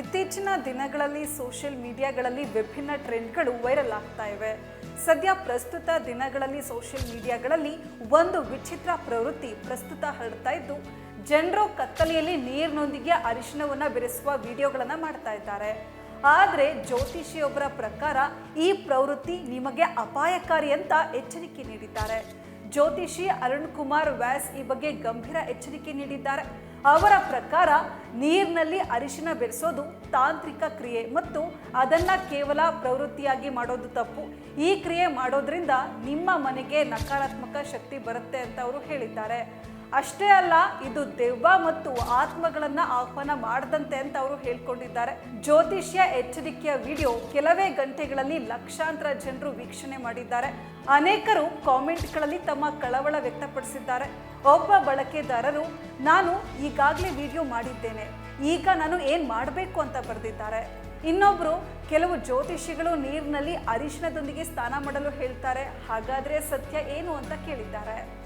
ಇತ್ತೀಚಿನ ದಿನಗಳಲ್ಲಿ ಸೋಷಿಯಲ್ ಮೀಡಿಯಾಗಳಲ್ಲಿ ವಿಭಿನ್ನ ಟ್ರೆಂಡ್ಗಳು ವೈರಲ್ ಆಗ್ತಾ ಇವೆ. ಸದ್ಯ ಪ್ರಸ್ತುತ ದಿನಗಳಲ್ಲಿ ಸೋಷಿಯಲ್ ಮೀಡಿಯಾಗಳಲ್ಲಿ ಒಂದು ವಿಚಿತ್ರ ಪ್ರವೃತ್ತಿ ಪ್ರಸ್ತುತ ಹರಡ್ತಾ ಇದ್ದು, ಜನರು ಕತ್ತಲೆಯಲ್ಲಿ ನೀರಿನೊಂದಿಗೆ ಅರಿಶಿನವನ್ನ ಬೆರೆಸುವ ವಿಡಿಯೋಗಳನ್ನು ಮಾಡ್ತಾ ಇದ್ದಾರೆ. ಆದರೆ ಜ್ಯೋತಿಷಿಯೊಬ್ಬರ ಪ್ರಕಾರ ಈ ಪ್ರವೃತ್ತಿ ನಿಮಗೆ ಅಪಾಯಕಾರಿ ಅಂತ ಎಚ್ಚರಿಕೆ ನೀಡಿದ್ದಾರೆ. ಜ್ಯೋತಿಷಿ ಅರುಣ್ ಕುಮಾರ್ ವ್ಯಾಸ್ ಈ ಬಗ್ಗೆ ಗಂಭೀರ ಎಚ್ಚರಿಕೆ ನೀಡಿದ್ದಾರೆ. ಅವರ ಪ್ರಕಾರ ನೀರಿನಲ್ಲಿ ಅರಿಶಿನ ಬೆರೆಸೋದು ತಾಂತ್ರಿಕ ಕ್ರಿಯೆ ಮತ್ತು ಅದನ್ನ ಕೇವಲ ಪ್ರವೃತ್ತಿಯಾಗಿ ಮಾಡೋದು ತಪ್ಪು. ಈ ಕ್ರಿಯೆ ಮಾಡೋದ್ರಿಂದ ನಿಮ್ಮ ಮನೆಗೆ ನಕಾರಾತ್ಮಕ ಶಕ್ತಿ ಬರುತ್ತೆ ಅಂತ ಅವರು ಹೇಳಿದ್ದಾರೆ. ಅಷ್ಟೇ ಅಲ್ಲ, ಇದು ದೆವ್ವ ಮತ್ತು ಆತ್ಮಗಳನ್ನು ಆಹ್ವಾನ ಮಾಡದಂತೆ ಅಂತ ಅವರು ಹೇಳ್ಕೊಂಡಿದ್ದಾರೆ. ಜ್ಯೋತಿಷ್ಯ ಎಚ್ಚರಿಕೆಯ ವಿಡಿಯೋ ಕೆಲವೇ ಗಂಟೆಗಳಲ್ಲಿ ಲಕ್ಷಾಂತರ ಜನರು ವೀಕ್ಷಣೆ ಮಾಡಿದ್ದಾರೆ. ಅನೇಕರು ಕಾಮೆಂಟ್ಗಳಲ್ಲಿ ತಮ್ಮ ಕಳವಳ ವ್ಯಕ್ತಪಡಿಸಿದ್ದಾರೆ. ಒಬ್ಬ ಬಳಕೆದಾರರು, ನಾನು ಈಗಾಗಲೇ ವಿಡಿಯೋ ಮಾಡಿದ್ದೇನೆ, ಈಗ ನಾನು ಏನು ಮಾಡಬೇಕು ಅಂತ ಬರೆದಿದ್ದಾರೆ. ಇನ್ನೊಬ್ಬರು ಕೆಲವು ಜ್ಯೋತಿಷಿಗಳು ನೀರಿನಲ್ಲಿ ಅರಿಶಿನದೊಂದಿಗೆ ಸ್ನಾನ ಮಾಡಲು ಹೇಳ್ತಾರೆ, ಹಾಗಾದ್ರೆ ಸತ್ಯ ಏನು? ಅಂತ ಕೇಳಿದ್ದಾರೆ.